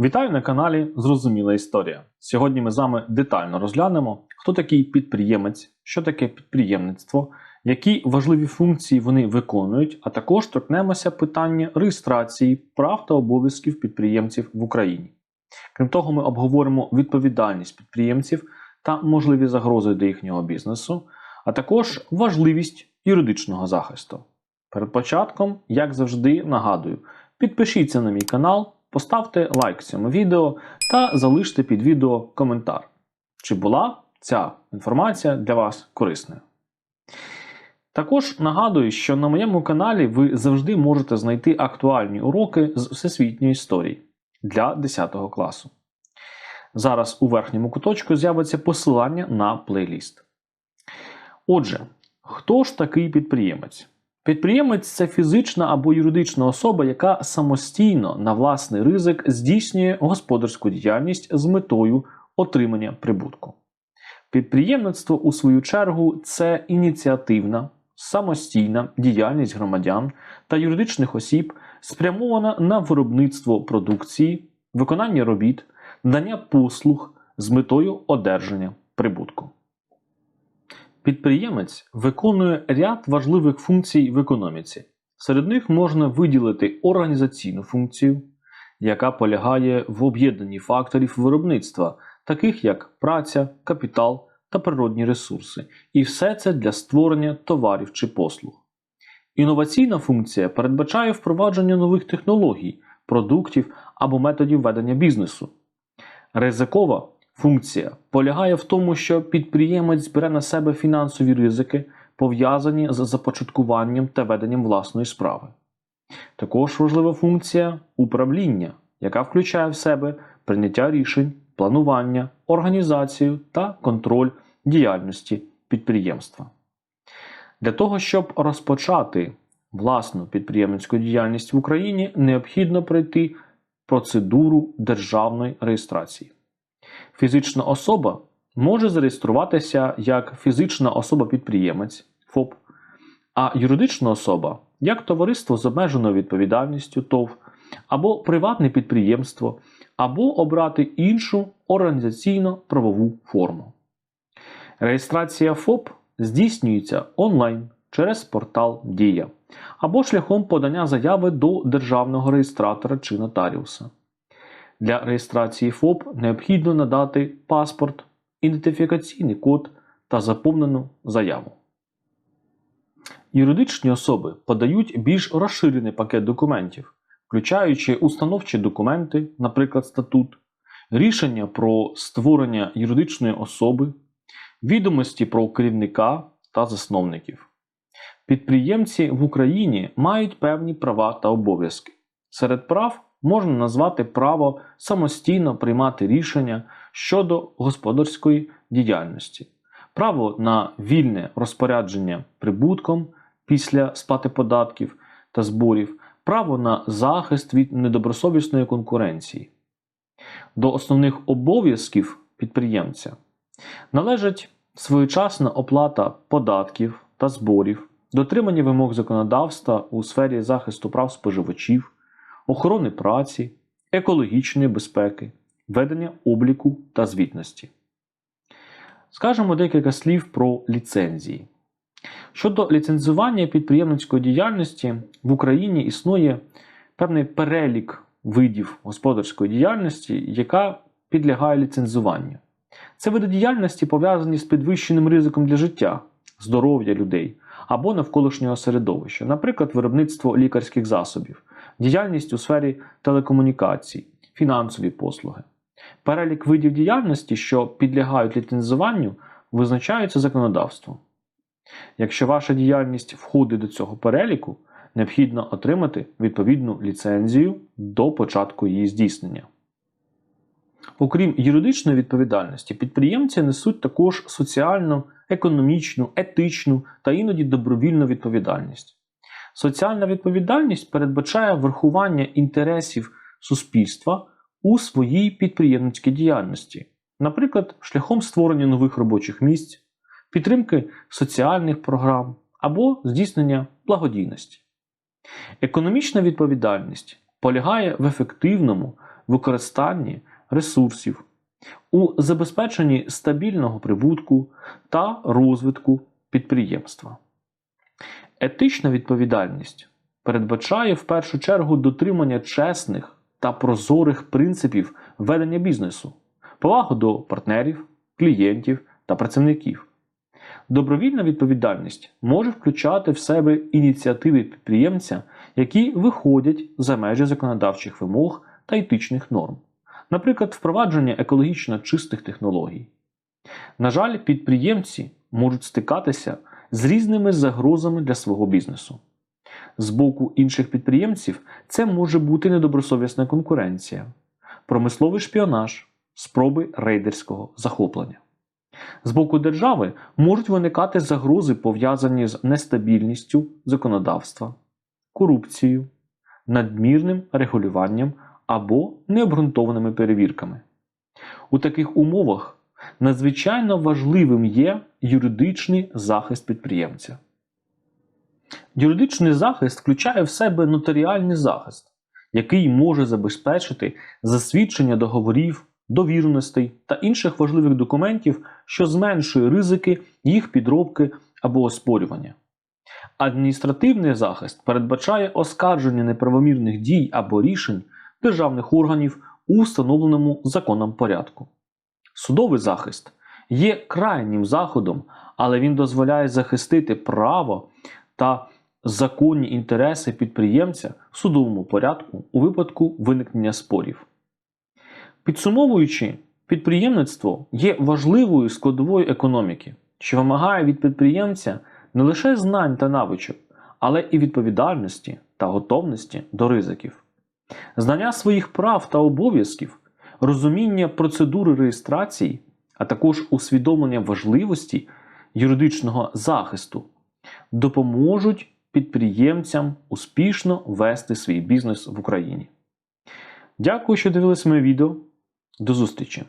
Вітаю на каналі Зрозуміла історія. Сьогодні ми з вами детально розглянемо, хто такий підприємець, що таке підприємництво, які важливі функції вони виконують, а також торкнемося питання реєстрації прав та обов'язків підприємців в Україні. Крім того, ми обговоримо відповідальність підприємців та можливі загрози до їхнього бізнесу, а також важливість юридичного захисту. Перед початком, як завжди, нагадую, підпишіться на мій канал, поставте лайк цьому відео та залиште під відео коментар, чи була ця інформація для вас корисною. Також нагадую, що на моєму каналі ви завжди можете знайти актуальні уроки з всесвітньої історії для 10 класу. Зараз у верхньому куточку з'явиться посилання на плейліст. Отже, хто ж такий підприємець? Підприємець це фізична або юридична особа, яка самостійно на власний ризик здійснює господарську діяльність з метою отримання прибутку. Підприємництво, у свою чергу, це ініціативна, самостійна діяльність громадян та юридичних осіб, спрямована на виробництво продукції, виконання робіт, надання послуг з метою одержання прибутку. Підприємець виконує ряд важливих функцій в економіці. Серед них можна виділити організаційну функцію, яка полягає в об'єднанні факторів виробництва, таких як праця, капітал та природні ресурси, і все це для створення товарів чи послуг. Інноваційна функція передбачає впровадження нових технологій, продуктів або методів ведення бізнесу. Ризикова функція полягає в тому, що підприємець бере на себе фінансові ризики, пов'язані з започаткуванням та веденням власної справи. Також важлива функція управління, яка включає в себе прийняття рішень, планування, організацію та контроль діяльності підприємства. Для того, щоб розпочати власну підприємницьку діяльність в Україні, необхідно пройти процедуру державної реєстрації. Фізична особа може зареєструватися як фізична особа-підприємець ФОП, а юридична особа як товариство з обмеженою відповідальністю ТОВ, або приватне підприємство, або обрати іншу організаційно-правову форму. Реєстрація ФОП здійснюється онлайн через портал Дія або шляхом подання заяви до державного реєстратора чи нотаріуса. Для реєстрації ФОП необхідно надати паспорт, ідентифікаційний код та заповнену заяву. Юридичні особи подають більш розширений пакет документів, включаючи установчі документи, наприклад, статут, рішення про створення юридичної особи, відомості про керівника та засновників. Підприємці в Україні мають певні права та обов'язки. Серед прав можна назвати право самостійно приймати рішення щодо господарської діяльності, право на вільне розпорядження прибутком після сплати податків та зборів, право на захист від недобросовісної конкуренції. До основних обов'язків підприємця належить своєчасна оплата податків та зборів, дотримання вимог законодавства у сфері захисту прав споживачів охорони праці, екологічної безпеки, ведення обліку та звітності. Скажемо декілька слів про ліцензії. Щодо ліцензування підприємницької діяльності в Україні існує певний перелік видів господарської діяльності, яка підлягає ліцензуванню. Це види діяльності пов'язані з підвищеним ризиком для життя, здоров'я людей або навколишнього середовища, наприклад, виробництво лікарських засобів, діяльність у сфері телекомунікацій, фінансові послуги. Перелік видів діяльності, що підлягають ліцензуванню, визначаються законодавством. Якщо ваша діяльність входить до цього переліку, необхідно отримати відповідну ліцензію до початку її здійснення. Окрім юридичної відповідальності, підприємці несуть також соціальну, економічну, етичну та іноді добровільну відповідальність. Соціальна відповідальність передбачає врахування інтересів суспільства у своїй підприємницькій діяльності, наприклад, шляхом створення нових робочих місць, підтримки соціальних програм або здійснення благодійності. Економічна відповідальність полягає в ефективному використанні ресурсів, у забезпеченні стабільного прибутку та розвитку підприємства. Етична відповідальність передбачає в першу чергу дотримання чесних та прозорих принципів ведення бізнесу, повагу до партнерів, клієнтів та працівників. Добровільна відповідальність може включати в себе ініціативи підприємця, які виходять за межі законодавчих вимог та етичних норм, наприклад, впровадження екологічно чистих технологій. На жаль, підприємці можуть стикатися з різними загрозами для свого бізнесу. З боку інших підприємців це може бути недобросовісна конкуренція, промисловий шпіонаж, спроби рейдерського захоплення. З боку держави можуть виникати загрози, пов'язані з нестабільністю законодавства, корупцією, надмірним регулюванням або необґрунтованими перевірками. У таких умовах надзвичайно важливим є юридичний захист підприємця. Юридичний захист включає в себе нотаріальний захист, який може забезпечити засвідчення договорів, довіреностей та інших важливих документів, що зменшує ризики їх підробки або оспорювання. Адміністративний захист передбачає оскарження неправомірних дій або рішень державних органів у встановленому законом порядку. Судовий захист є крайнім заходом, але він дозволяє захистити право та законні інтереси підприємця в судовому порядку у випадку виникнення спорів. Підсумовуючи, підприємництво є важливою складовою економіки, що вимагає від підприємця не лише знань та навичок, але і відповідальності та готовності до ризиків. Знання своїх прав та обов'язків, розуміння процедури реєстрації, а також усвідомлення важливості юридичного захисту допоможуть підприємцям успішно вести свій бізнес в Україні. Дякую, що дивились моє відео. До зустрічі!